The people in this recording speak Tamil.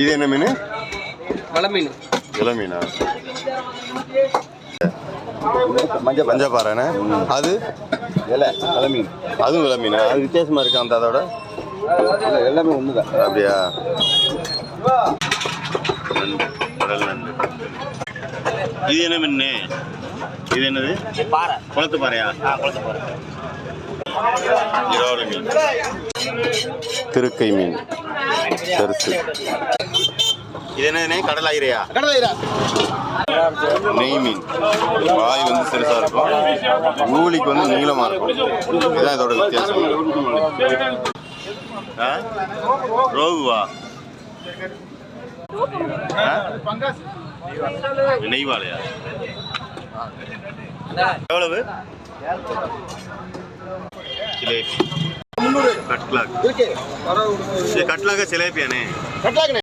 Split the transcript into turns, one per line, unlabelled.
இது என்ன மீன்?
வலை மீன்
இள மீனா
மஞ்சள்
பஞ்சப்பாறைண்ணே அது?
இலை இலை மீன்
அதுவும் இள மீனா அது வித்தியாசமா இருக்கு அந்த அதோட?
எல்லாமே ஒன்று தான்
அப்படியா? நண்டு கடல் நண்டு இது என்ன மீன்? இது என்னது?
பாறை.
குளத்து பாறையா?
ஆ குளத்து பாறை.
இறால் மீன். திருக்கை மீன். பெருசு இது என்னதுனே கடல் ஆயிரையா நெய் மீன். வாய் வந்து சிறுசா இருக்கும். ஊலிக்கு வந்து நீளமா இருக்கும். இதுதான் இதோட வித்தியாசம்? ரோகுவா? நெய்வாலையா எவ்வளவு? ஜிலேபி కట్లాగ్. కట్లాగా సెలైపియానే కట్లాగనే.